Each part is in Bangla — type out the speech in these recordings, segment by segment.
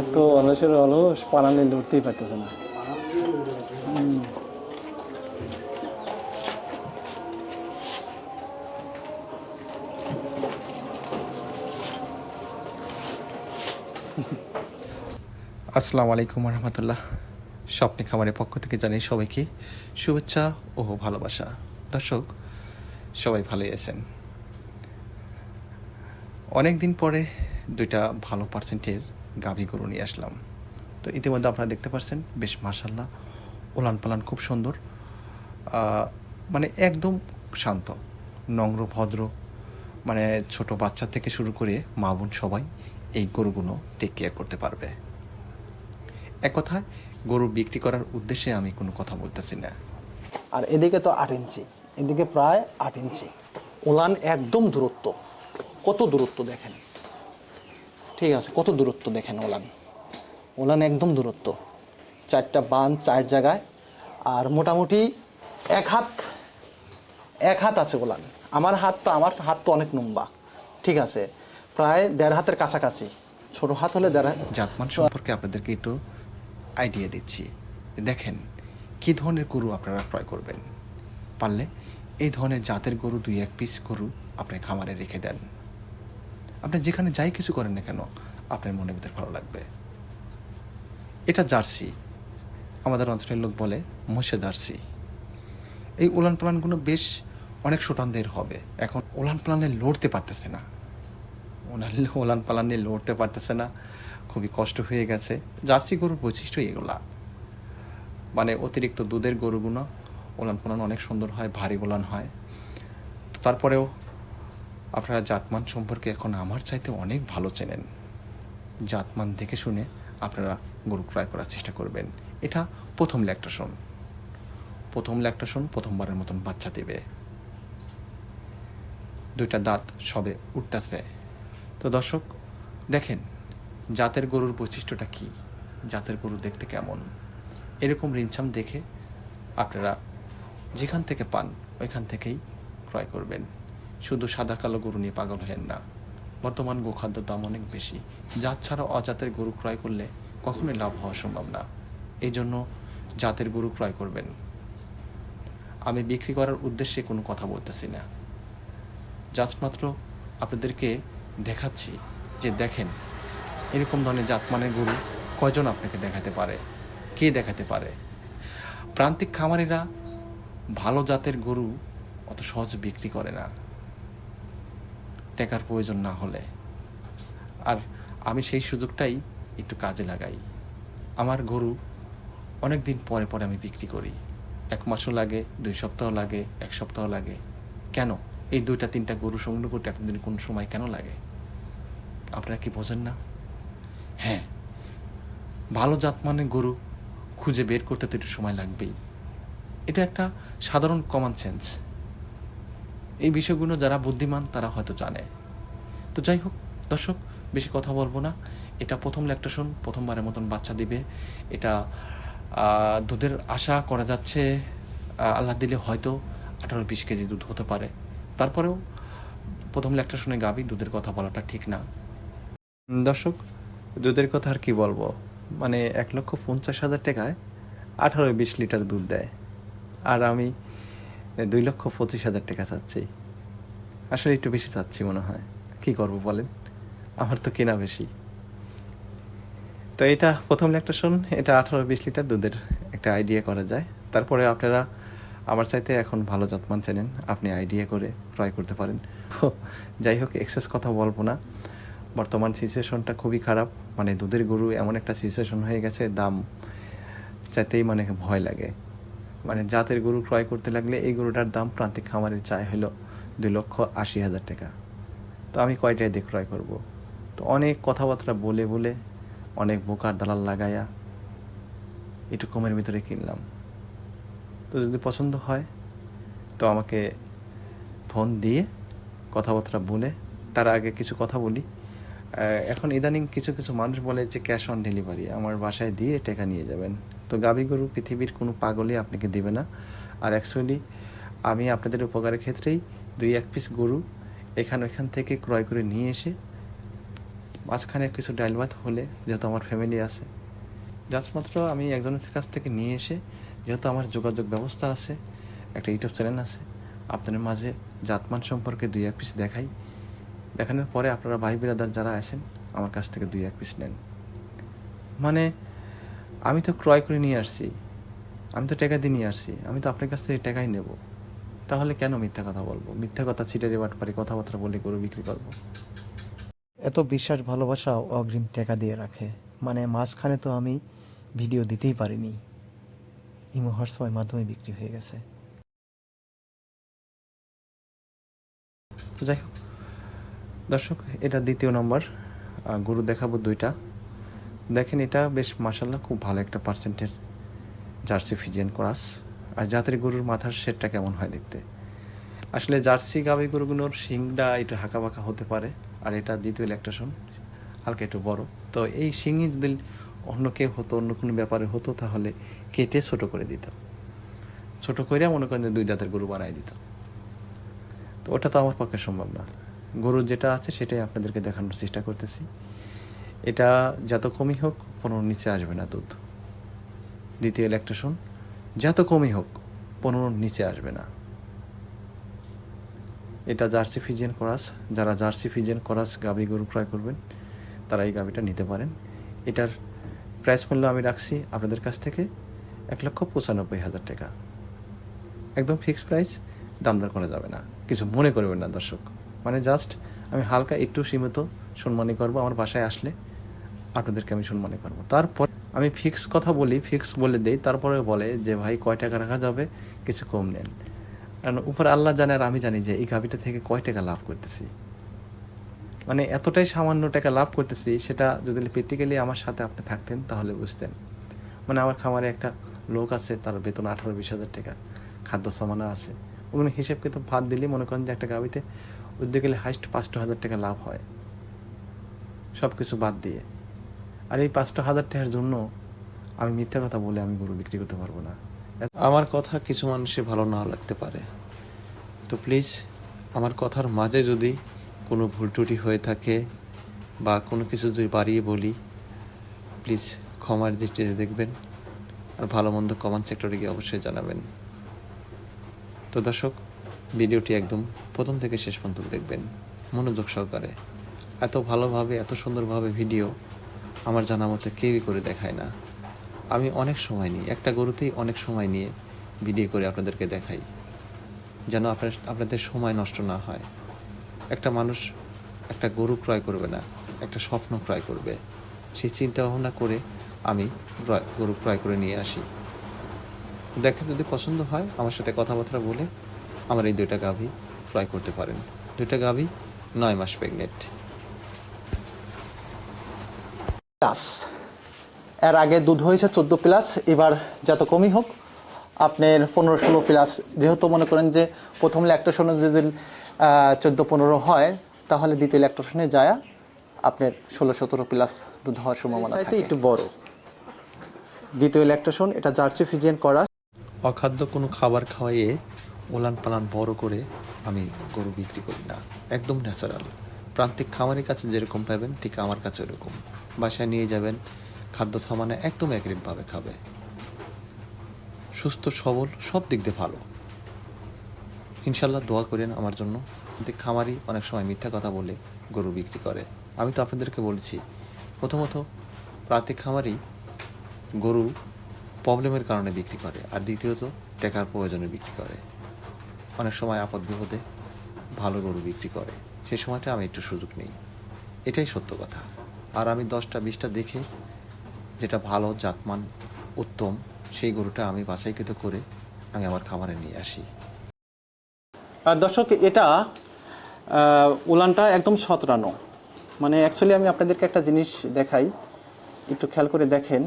এত অলসের অলস লড়তেই না। আসসালামু আলাইকুম রহমতুল্লাহ। স্বপ্নে খামারের পক্ষ থেকে জানাই সবাইকে শুভেচ্ছা ও ভালোবাসা। দর্শক, সবাই ভালোই আছেন। অনেক দিন পরে দুইটা ভালো পার্সেন্টের গাভী গরু নিয়ে আসলাম। তো ইতিমধ্যে আপনারা দেখতে পাচ্ছেন বেশ মাসাল্লাহ ওলান পালান খুব সুন্দর। মানে একদম শান্ত, নম্র, ভদ্র মানে ছোট বাচ্চা থেকে শুরু করে মা বোন সবাই এই গরুগুলো টেক কেয়ার করতে পারবে। এক কথায়, গরু বিক্রি করার উদ্দেশ্যে আমি কোনো কথা বলতেছি না। আর এদিকে তো আট ইঞ্চি, এদিকে প্রায় আট ইঞ্চি। ওলান একদম দূরত্ব, কত দূরত্ব দেখেন? ঠিক আছে, কত দূরত্ব দেখেন ওলান? ওলান একদম দূরত্ব। চারটা বান চার জায়গায়, আর মোটামুটি এক হাত এক হাত আছে ওলান। আমার হাত তো, আমার হাত তো অনেক লম্বা, ঠিক আছে? প্রায় দেড় হাতের কাছাকাছি। ছোট হাত হলে দেড় জাতমান সম্পর্কে আপনাদেরকে একটু আইডিয়া দিচ্ছি। দেখেন, কী ধরনের গরু আপনারা ক্রয় করবেন? পারলে এই ধরনের জাতের গরু দুই, এক পিস গরু আপনি খামারে রেখে দেন। আপনি যেখানে যাই কিছু করেন না কেন, আপনার মনের ভিতরে ভালো লাগবে। এটা জার্সি। আমাদের অঞ্চলের লোক বলে মহিষা জার্সি। এই উলান প্লানগুলো বেশ অনেক সুটানদের হবে। এখন উলান পালানে লড়তে পারতেছে না। ওনার ওলান পালান নিয়ে লড়তে পারতেছে না। খুবই কষ্ট হয়ে গেছে। জার্সি গরুর বৈশিষ্ট্য এগুলা। মানে অতিরিক্ত দুধের গরুগুলো ওলান পালান অনেক সুন্দর হয়, ভারী ওলান হয়। তারপরেও আপনারা জাতমান সম্পর্কে এখন আমার চাইতে অনেক ভালো চেনেন। জাতমান দেখে শুনে আপনারা গরু ক্রয় করার চেষ্টা করবেন। এটা প্রথম ল্যাকটেশন প্রথম ল্যাকটেশন প্রথমবারের মতন বাচ্চা দেবে। দুইটা দাঁত সবে উঠতেছে। তো দর্শক, দেখেন, জাতের গরুর বৈশিষ্ট্যটা কি? জাতের গরু দেখতে কেমন? এরকম রিমছাম দেখে আপনারা যেখান থেকে পান, ওইখান থেকেই ক্রয় করবেন। শুধু সাদা কালো গরু নিয়ে পাগল হেন না। বর্তমান গোখাদ্যের দাম অনেক বেশি। জাত ছাড়া অজাতের গরু ক্রয় করলে কখনোই লাভ হওয়া সম্ভব না। এই জন্য জাতের গরু ক্রয় করবেন। আমি বিক্রি করার উদ্দেশ্যে কোনো কথা বলতেছি না। জাস্ট মাত্র আপনাদেরকে দেখাচ্ছি যে দেখেন, এরকম ধরনের জাতমানের গরু কয়জন আপনাকে দেখাতে পারে? কে দেখাতে পারে? প্রান্তিক খামারিরা ভালো জাতের গরু অত সহজ বিক্রি করে না। টাকার প্রয়োজন না হলে। আর আমি সেই সুযোগটাই একটু কাজে লাগাই। আমার গরু অনেক দিন পরে পরে আমি বিক্রি করি। এক মাসও লাগে, দুই সপ্তাহ লাগে, এক সপ্তাহ লাগে। কেন? এই দুইটা, তিনটা গরু সংগ্রহ করতে এতদিন কোন সময় কেন লাগে? আপনারা কি বোঝেন না? হ্যাঁ ভালো জাত মানে গরু খুঁজে বের করতে তো একটু সময় লাগবেই। এটা একটা সাধারণ কমন সেন্স এই বিষয়গুলো যারা বুদ্ধিমান, তারা হয়তো জানে। তো যাই হোক, দর্শক, বেশি কথা বলব না। এটা প্রথম ল্যাকটেশন প্রথমবারের মতন বাচ্চা দিবে। এটা দুধের আশা করা যাচ্ছে আল্লাহ দিলে হয়তো আঠারো বিশ কেজি দুধ হতে পারে। তারপরেও প্রথম ল্যাকটেশনে গাভী দুধের কথা বলাটা ঠিক না। দর্শক, দুধের কথা আর কি বলব? মানে এক লক্ষ পঞ্চাশ হাজার টাকায় আঠারো বিশ লিটার দুধ দেয়। আর আমি দুই লক্ষ পঁচিশ হাজার টাকা চাচ্ছি। আসলে একটু বেশি চাচ্ছি মনে হয়। কি করব বলেন? আমার তো কেনা বেশি। তো এটা প্রথম ল্যাকটেশন এটা আঠারো বিশ লিটার দুধের একটা আইডিয়া করা যায়। তারপরে আপনারা আমার চাইতে এখন ভালো যত্মান চেনেন, আপনি আইডিয়া করে ক্রয় করতে পারেন। যাই হোক এক্সেস কথা বলব না। বর্তমান সিচুয়েশনটা খুবই খারাপ। মানে দুধের গরু এমন একটা সিচুয়েশন হয়ে গেছে, দাম চাইতেই মানে ভয় লাগে। মানে জাতের গরু ক্রয় করতে লাগলে এই গরুটার দাম প্রান্তিক খামারের চাই হলো দুই লক্ষ আশি হাজার টাকা। তো আমি কয়টায় দিয়ে ক্রয় করব? তো অনেক কথাবার্তা বলে বলে, অনেক বোকার দালাল লাগাইয়া একটু কমের ভিতরে কিনলাম। তো যদি পছন্দ হয়, তো আমাকে ফোন দিয়ে কথাবার্তা বলে, তার আগে কিছু কথা বলি। এখন ইদানিং কিছু কিছু মানুষ বলে যে ক্যাশ অন ডেলিভারি আমার বাসায় দিয়ে টাকা নিয়ে যাবেন। তো গাভী গরু পৃথিবীর কোনো পাগলই আপনাকে দেবে না। আর অ্যাকচুয়ালি আমি আপনাদের উপকারের ক্ষেত্রেই দুই এক পিস গরু এখান ওইখান থেকে ক্রয় করে নিয়ে এসে মাঝখানে কিছু ডাইল ভাত হলে যেহেতু আমার ফ্যামিলি আছে জাস্ট আমি একজনের কাছ থেকে নিয়ে এসে যেহেতু আমার যোগাযোগ ব্যবস্থা আছে, একটা ইউটিউব চ্যানেল আছে, আপনাদের মাঝে জাতমান সম্পর্কে দুই এক পিস দেখাই। দেখানোর পরে আপনারা ভাই বিরাদার যারা আছেন, আমার কাছ থেকে দুই এক পিস নেন। মানে আমি তো ক্রয় করে নিয়ে আসছি। আমি তো টাকা দিয়ে নিয়ে আসছি। আমি তো আপনার কাছ থেকে টাকাই নেব। তাহলে কেন মিথ্যা কথা বলব? মিথ্যা কথা চিটারি বাটপারি কথাবার্তা বলে গরু বিক্রি করব। এত বিশ্বাস ভালোবাসা অগ্রিম টাকা দিয়ে রাখে। মানে মাঝখানে তো আমি ভিডিও দিতেই পারিনি। ইমো হোয়াটসঅ্যাপের মাধ্যমে বিক্রি হয়ে গেছে। যাই হোক দর্শক এটা দ্বিতীয় নম্বর। গরু দেখাবো দুইটা। দেখেন এটা বেশ মাসাল্লাহ খুব ভালো একটা পার্সেন্টের জার্সি ফিজিয়ান ক্রাস। আর জাতের গরুর মাথার শেডটা কেমন হয় দেখতে? আসলে জার্সি গাভী গরুগুলোর শিংটা একটু হাঁকা বাঁকা হতে পারে, আর এটা দ্বিতীয় ল্যাকটেশন হালকা একটু বড়। তো এই শিঙি যদি অন্য কেউ হতো, অন্য কোনো ব্যাপারে হতো, তাহলে কেটে ছোট করে দিত। ছোট করে মনে করেন যে দুই দাঁতের গরু বানাই দিত। তো ওটা তো আমার পক্ষে সম্ভব না। গরুর যেটা আছে সেটাই আপনাদেরকে দেখানোর চেষ্টা করতেছি। এটা যত কমই হোক, পনেরোর নিচে আসবে না দুধ। দ্বিতীয় ইলেকট্রেশন যত কমই হোক, পনেরোর নিচে আসবে না। এটা জার্সি ফিজিয়ান করাস, যারা জার্সি ফিজিয়ান করাস গাভী গরু ক্রয় করবেন, তারা এই গাভীটা নিতে পারেন। এটার প্রাইস মূল্য আমি রাখছি আপনাদের কাছ থেকে এক লক্ষ পঁচানব্বই হাজার টাকা। একদম ফিক্সড প্রাইস দামদার করা যাবে না। কিছু মনে করবেন না দর্শক। মানে জাস্ট আমি হালকা একটু সীমিত সম্মানী করব, আমার বাসায় আসলে। আপনাদেরকে আমি সম্মানী করব। তারপর আমি ফিক্স কথা বলি ফিক্স বলে দেই, তারপরে বলে যে, ভাই, কয় টাকা রাখা যাবে? কিছু কম নেন। কারণ উপর আল্লাহ জানে আর আমি জানি যে, এই গাভিটা থেকে কয় টাকা লাভ করতেছি। মানে এতটাই সামান্য টাকা লাভ করতেছি, সেটা যদি প্র্যাকটিক্যালি আমার সাথে আপনি থাকতেন, তাহলে বুঝতেন। মানে আমার খামারে একটা লোক আছে, তার বেতন আঠারো, বিশ হাজার টাকা, খাদ্য সামানা আছে। ওগুলো হিসেব কিন্তু ভাত দিলে মনে করেন যে, একটা গাভিতে উদ্যোগ গেলে হাইস্ট পাঁচটা হাজার টাকা লাভ হয়। সব কিছু বাদ দিয়ে। আর এই পাঁচটা হাজার টাকার জন্য আমি মিথ্যা কথা বলে আমি গরু বিক্রি করতে পারব না। আমার কথা কিছু মানুষের ভালো নাও লাগতে পারে। তো প্লিজ আমার কথার মাঝে যদি কোনো ভুল ত্রুটি হয়ে থাকে বা কোনো কিছু যদি বাড়িয়ে বলি প্লিজ ক্ষমার দৃষ্টিতে দেখবেন আর ভালো মন্দ কমেন্ট সেক্টরে গিয়ে অবশ্যই জানাবেন। তো দর্শক, ভিডিওটি একদম প্রথম থেকে শেষ পর্যন্ত দেখবেন। মনোযোগ সহকারে। এত ভালোভাবে, এত সুন্দরভাবে ভিডিও আমার জানা মতে কেউই করে দেখায় না। আমি অনেক সময় নিই, একটা গরুতেই অনেক সময় নিয়ে ভিডিও করে আপনাদেরকে দেখাই, যেন আপনার, আপনাদের সময় নষ্ট না হয়। একটা মানুষ একটা গরু ক্রয় করবে না, একটা স্বপ্ন ক্রয় করবে, সেই চিন্তা ভাবনা করে আমি গরু ক্রয় করে নিয়ে আসি। দেখেন যদি পছন্দ হয়, আমার সাথে কথাবার্তা বলে আমার এই দুইটা গাভী ক্রয় করতে পারেন। দুইটা গাভী নয় মাস প্রেগনেন্ট প্লাস। এর আগে দুধ হয়েছে চোদ্দ প্লাস এবার যত কমই হোক আপনার পনেরো ষোলো প্লাস। যেহেতু মনে করেন যে প্রথম ল্যাকটেশনে যদি চোদ্দ পনেরো হয় তাহলে দ্বিতীয় ল্যাকটেশনে যায় আপনার ষোলো সতেরো প্লাস দুধ হওয়ার সম্ভাবনা থাকে। একটু বড়। দ্বিতীয় ল্যাকটেশন এটা জার্সি ফিজিয়ান করা। অখাদ্য কোনো খাবার খাওয়াইয়ে ওলান পালান বড় করে আমি গরু বিক্রি করি না। একদম ন্যাচারাল প্রান্তিক খামারের কাছে যেরকম পাবেন ঠিক আমার কাছে এরকম বাসায় নিয়ে যাবেন। খাদ্য সামানে একদম একরিমভাবে খাবে। সুস্থ, সবল, সব দিক দিয়ে ভালো। ইনশাল্লাহ দোয়া করেন আমার জন্য। কিন্তু খামারি অনেক সময় মিথ্যা কথা বলে গরু বিক্রি করে। আমি তো আপনাদেরকে বলছি, প্রথমত প্রান্তিক খামারি গরু প্রবলেমের কারণে বিক্রি করে আর দ্বিতীয়ত টাকার প্রয়োজনে বিক্রি করে। অনেক সময় আপদ বিপদে ভালো গরু বিক্রি করে। সে সময়টা আমি একটু সুযোগ নিই। এটাই সত্য কথা। আর আমি দশটা, বিশটা দেখে যেটা ভালো, জাতমান, উত্তম, সেই গরুটা আমি বাছাইকৃত করে আমি আমার খামারে নিয়ে আসি। দর্শক, এটা উলানটা একদম সতরানো। মানে অ্যাকচুয়ালি আমি আপনাদেরকে একটা জিনিস দেখাই, একটু খেয়াল করে দেখেন।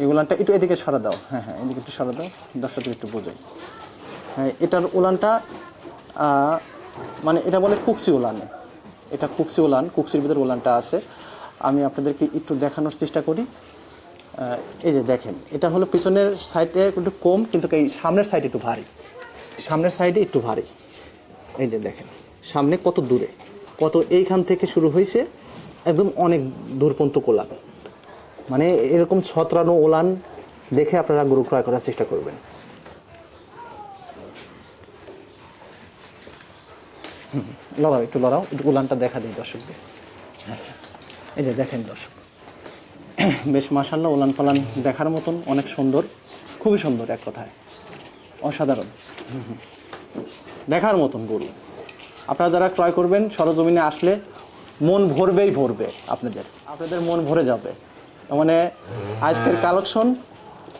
এই উলানটা একটু এদিকে সরা দাও। হ্যাঁ হ্যাঁ এদিকে একটু সরা দাও, দর্শকদের একটু বোঝাই। হ্যাঁ এটার উলানটা মানে এটা বলে কুকসি উলান। এটা কুকসি উলান, কুকসির ভিতরে উলানটা আছে। আমি আপনাদেরকে একটু দেখানোর চেষ্টা করি। এই যে দেখেন, এটা হলো পিছনের সাইডে একটু কম, কিন্তু এই সামনের সাইড একটু ভারী। সামনের সাইডে একটু ভারী। এই যে দেখেন, সামনে কত দূরে, কত এইখান থেকে শুরু হয়েছে, একদম অনেক দূর পর্যন্ত কোলান। মানে এরকম ছত্রানো ওলান দেখে আপনারা গরু ক্রয় করার চেষ্টা করবেন। লড়াও, একটু লড়াও, একটু উলানটা দেখা দিই দর্শকদের। এই যে দেখেন দর্শক, বেশ মাসাল্লাহ উলান পালান দেখার মতন অনেক সুন্দর, খুবই সুন্দর এক কথায়, অসাধারণ। দেখার মতন গরু। আপনারা যারা ক্রয় করবেন, সরজমিনে আসলে মন ভরবেই ভরবে আপনাদের আপনাদের মন ভরে যাবে। মানে আজকের কালেকশন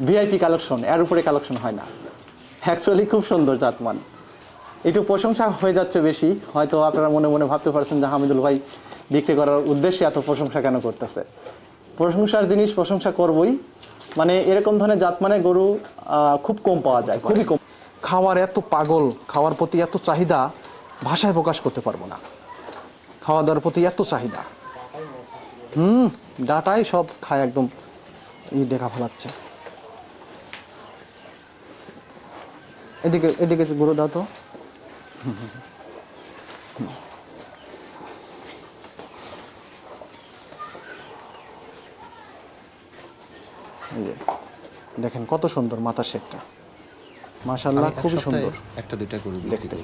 ভিআইপি কালেকশন, এর উপরে কালেকশন হয় না। অ্যাকচুয়ালি খুব সুন্দর জাতমান। একটু প্রশংসা হয়ে যাচ্ছে বেশি, হয়তো আপনারা মনে মনে ভাবতে পারছেন যে হামিদুল ভাই বিক্রি করার উদ্দেশ্যে এত প্রশংসা কেন করতেছে? প্রশংসার জিনিস প্রশংসা করবই। মানে এরকম ধরনের জাত মানে গরু খুব কম পাওয়া যায়, খুবই কম। খাওয়ার এত পাগল, খাওয়ার প্রতি এত চাহিদা, ভাষায় প্রকাশ করতে পারব না। খাওয়া দাওয়ার প্রতি এত চাহিদা। হুম, ডাটাই সব খায় একদম ই দেখা ফেলাচ্ছে এদিকে এদিকে গরু দাও তো। এই যে দেখেন কত সুন্দর মাথার শেকটা মাশাল্লাহ খুবই সুন্দর। একটা দুইটা গরু দেখতে। করি।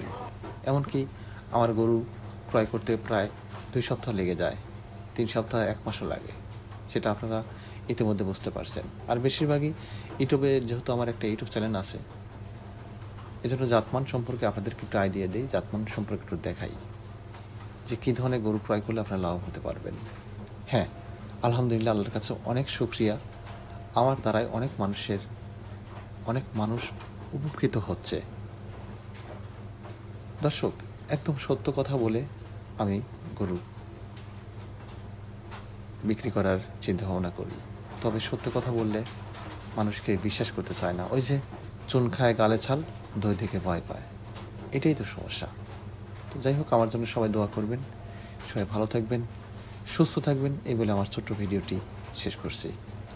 এমনকি আমার গরু ক্রয় করতে প্রায় দুই সপ্তাহ লেগে যায়। তিন সপ্তাহ এক মাসও লাগে। সেটা আপনারা ইতিমধ্যে বুঝতে পারছেন। আর বেশিরভাগই ইউটিউবে যেহেতু আমার একটা ইউটিউব চ্যানেল আছে এজন্য জাতমান সম্পর্কে আপনাদেরকে একটু আইডিয়া দিই জাতমান সম্পর্কে একটু দেখাই। যে কী ধরনের গরু ক্রয় করলে আপনারা লাভ হতে পারবেন। হ্যাঁ আলহামদুলিল্লাহ আল্লাহর কাছে অনেক শুক্রিয়া। আমার দ্বারাই অনেক মানুষের, অনেক মানুষ উপকৃত হচ্ছে। দর্শক, একদম সত্য কথা বলে আমি গরু বিক্রি করার চিন্তা ভাবনা করি। তবে সত্য কথা বললে মানুষকে বিশ্বাস করতে চায় না। ওই যে চুন খায়, গালে ছাল, দই থেকে ভয় পায়। এটাই তো সমস্যা। তো যাই হোক, আমার জন্য সবাই দোয়া করবেন। সবাই ভালো থাকবেন, সুস্থ থাকবেন, এই বলে আমার ছোট্ট ভিডিওটি শেষ করছি।